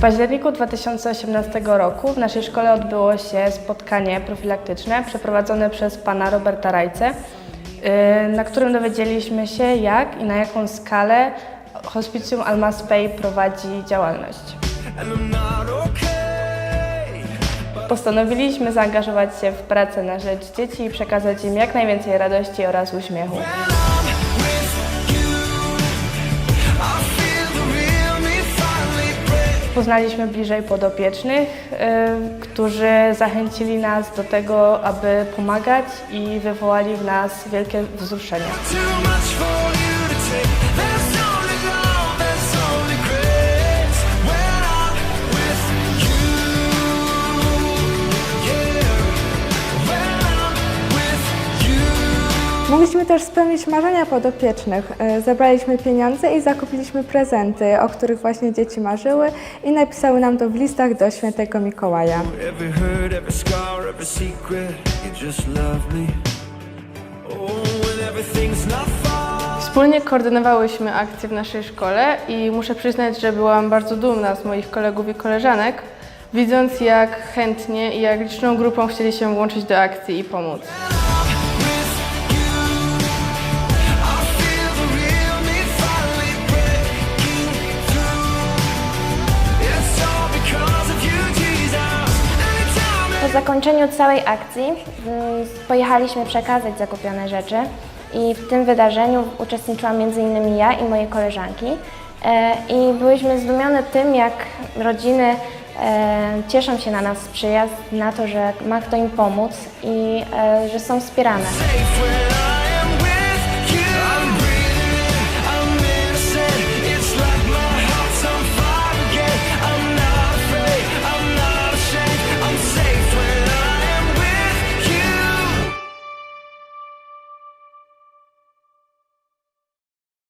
W październiku 2018 roku w naszej szkole odbyło się spotkanie profilaktyczne przeprowadzone przez pana Roberta Rajce, yy, na którym dowiedzieliśmy się, jak i na jaką skalę Hospicjum Alma Spey prowadzi działalność. Postanowiliśmy zaangażować się w pracę na rzecz dzieci i przekazać im jak najwięcej radości oraz uśmiechu. Poznaliśmy bliżej podopiecznych, y, którzy zachęcili nas do tego, aby pomagać i wywołali w nas wielkie wzruszenie. Mogliśmy też spełnić marzenia podopiecznych. E, Zebraliśmy pieniądze i zakupiliśmy prezenty, o których właśnie dzieci marzyły i napisały nam to w listach do świętego Mikołaja. Oh. Wspólnie koordynowałyśmy akcje w naszej szkole i muszę przyznać, że byłam bardzo dumna z moich kolegów i koleżanek, widząc jak chętnie i jak liczną grupą chcieli się włączyć do akcji i pomóc. Zakończeniu całej akcji mm, pojechaliśmy przekazać zakupione rzeczy i w tym wydarzeniu uczestniczyłam m.in. ja i moje koleżanki. E, I byłyśmy zdumione tym, jak rodziny e, cieszą się na nas przyjazd, na to, że ma kto im pomóc i e, że są wspierane.